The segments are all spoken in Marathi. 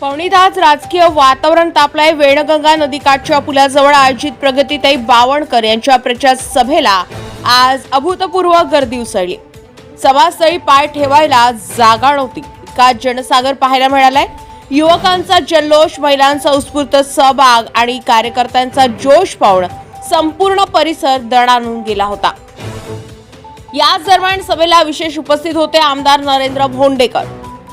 पवणीत आज राजकीय वातावरण तापलाय. वेणगंगा नदीकाठच्या पुलाजवळ आयोजित प्रगतीताई बावणकर यांच्या प्रचार सभेला आज अभूतपूर्व गर्दी उसळली. सभास्थळी पाय ठेवायला जागा नव्हती. का जनसागर पाहायला मिळालाय. युवकांचा जल्लोष महिलांचा उत्स्फूर्त सहभाग आणि कार्यकर्त्यांचा जोश पाहून संपूर्ण परिसर दणाणून गेला होता. याच दरम्यान सभेला विशेष उपस्थित होते आमदार नरेंद्र भोंडेकर.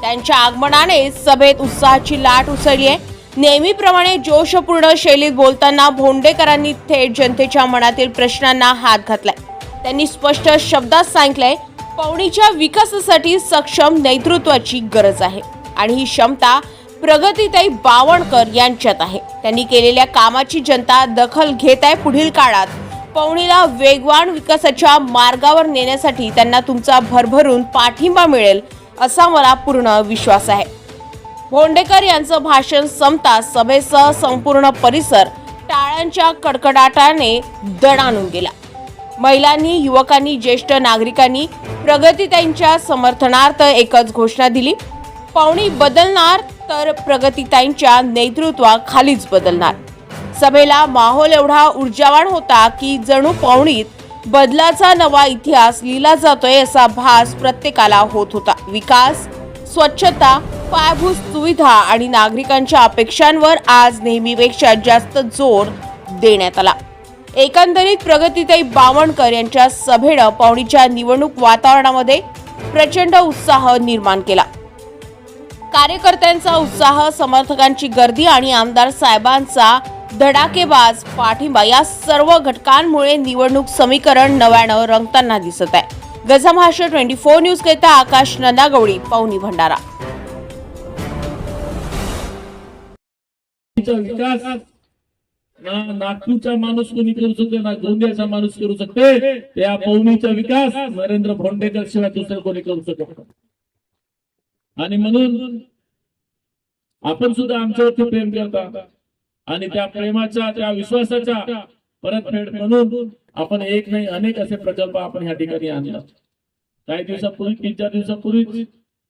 त्यांच्या आगमनाने सभेत उत्साहाची लाट उसळली आहे. नेहमीप्रमाणे जोशपूर्ण शैलीत बोलताना भोंडेकरांनी थेट जनतेच्या मनातील प्रश्नांना हात घातलाय. त्यांनी स्पष्ट शब्दात सांगितलंय पवणीच्या विकासासाठी सक्षम नेतृत्वाची गरज आहे आणि ही क्षमता प्रगतीताई बावणकर यांच्यात आहे. त्यांनी केलेल्या कामाची जनता दखल घेत आहे पुढील काळात. पवणीला वेगवान विकासाच्या मार्गावर नेण्यासाठी त्यांना तुमचा भरभरून पाठिंबा मिळेल असा मला पूर्ण विश्वास आहे. भोंडेकर यांचं भाषण संपता सभेसह संपूर्ण परिसर टाळ्यांच्या कडकडाटाने दणाणून गेला. महिलांनी युवकांनी ज्येष्ठ नागरिकांनी प्रगतीताईंच्या समर्थनार्थ एकच घोषणा दिली. पावणी बदलणार तर प्रगतीताईंच्या नेतृत्वाखालीच बदलणार. सभेला माहोल एवढा ऊर्जावान होता की जणू पावणीत बदलाचा नवा इतिहास लिहिला जातोय असा भास प्रत्येकाला होत होता. विकास स्वच्छता पायाभूत सुविधा आणि नागरिकांच्या अपेक्षांवर आज नेहमीपेक्षा जास्त जोर देण्यात आला. एकंदरीत प्रगतीताई बावणकर यांच्या सभेनं पावणीच्या निवडणूक वातावरणामध्ये प्रचंड उत्साह निर्माण केला. कार्यकर्त्यांचा उत्साह समर्थकांची गर्दी आणि आमदार साहेबांचा धडाकेबाज पाठिंबा या सर्व घटकांमुळे निवडणूक समीकरण नव्यानं रंगताना दिसत आहे. गजमहाराष्ट्र ट्वेंटी फोर न्यूज करता आकाश नंदागवडी पावनी भंडारा. विकास ना नागपूरचा माणूस कोणी करू शकते ना गोंदियाचा माणूस करू शकते त्या पवनीचा विकास नरेंद्र भोंडेकर शिवाय दुसरं कोणी करू शकत आणि म्हणून आपण सुद्धा आमच्यावरती प्रेम करता. आणि त्या प्रेमाच्या त्या विश्वासाच्या परतफेड म्हणून आपण एक नाही अनेक असे प्रकल्प आपण ह्या ठिकाणी आणला काही दिवसापूर्वी तीन चार दिवसापूर्वी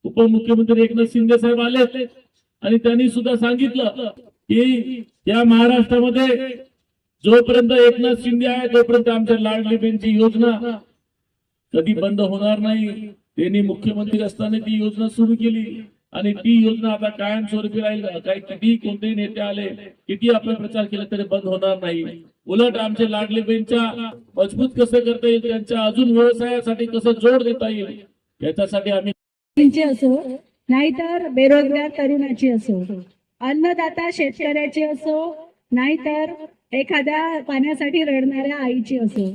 उपमुख्यमंत्री एकनाथ शिंदे साहेब आले आणि त्यांनी सुद्धा सांगितलं की या महाराष्ट्रामध्ये जोपर्यंत एकनाथ शिंदे आहे तोपर्यंत आमच्या लाडली बहीणची योजना कधी बंद होणार नाही. त्यांनी मुख्यमंत्री असताना ती योजना सुरू केली. आणि ती योजना आता कायमस्वरूपी राहील. काही किती कोणतेही नेते आले किती आपण प्रचार केला तरी बंद होणार नाही. उलट आमच्या लाडली बहीणच्या मजबूत कसं करता येईल त्यांच्या अजून व्यवसायासाठी कसं जोड देता येईल याच्यासाठी आम्ही असो नाहीतर बेरोजगार तरुणाची असो अन्नदाता शेतकऱ्याची असो नाहीतर एखाद्या पाण्यासाठी रडणाऱ्या आईची असो.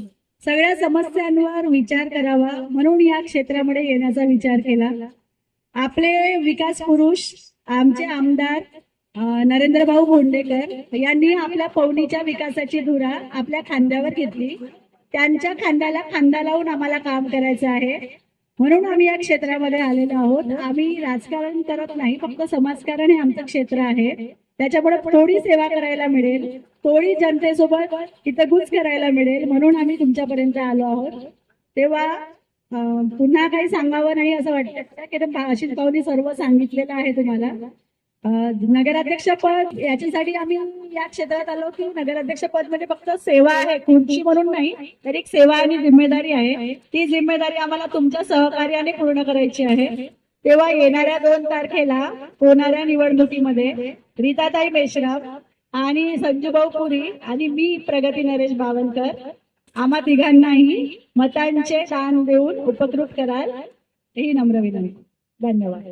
सगळ्या समस्यांवर विचार करावा म्हणून या क्षेत्रामध्ये येण्याचा विचार केला. आपले विकास पुरुष आमचे आमदार नरेंद्र नरेंद्रभाऊ भोंडेकर यांनी आपल्या पवनीच्या विकासाची धुरा आपल्या खांद्यावर घेतली. त्यांच्या खांद्याला खांदा लावून आम्हाला काम करायचं आहे. म्हणून आम्ही या क्षेत्रामध्ये आलेलो आहोत. आम्ही राजकारण करत नाही फक्त समाजकारण हे आमचं क्षेत्र आहे. त्याच्यामुळे थोडी सेवा करायला मिळेल थोडी जनतेसोबत हितगुज करायला मिळेल म्हणून आम्ही तुमच्यापर्यंत आलो आहोत. तेव्हा पुन्हा काही सांगावं नाही असं वाटतं. की आशिष भाऊनी सर्व सांगितलेलं आहे तुम्हाला. नगराध्यक्षपद नगराध्यक्ष पद याच्यासाठी आम्ही या क्षेत्रात आलो की नगराध्यक्ष पद म्हणजे फक्त सेवा आहे कुठची म्हणून नाही तर एक सेवा आणि जिम्मेदारी आहे. ती जिम्मेदारी आम्हाला तुमच्या सहकार्याने पूर्ण करायची आहे. तेव्हा येणाऱ्या दोन तारखेला होणाऱ्या निवडणुकीमध्ये रीताताई मेश्राम आणि संजूभाऊ पुरी आणि मी प्रगती नरेश बावनकर आम्हा तिघांनाही मतांचे दान देऊन उपकृत कराल. ही नम्र विनंती. धन्यवाद.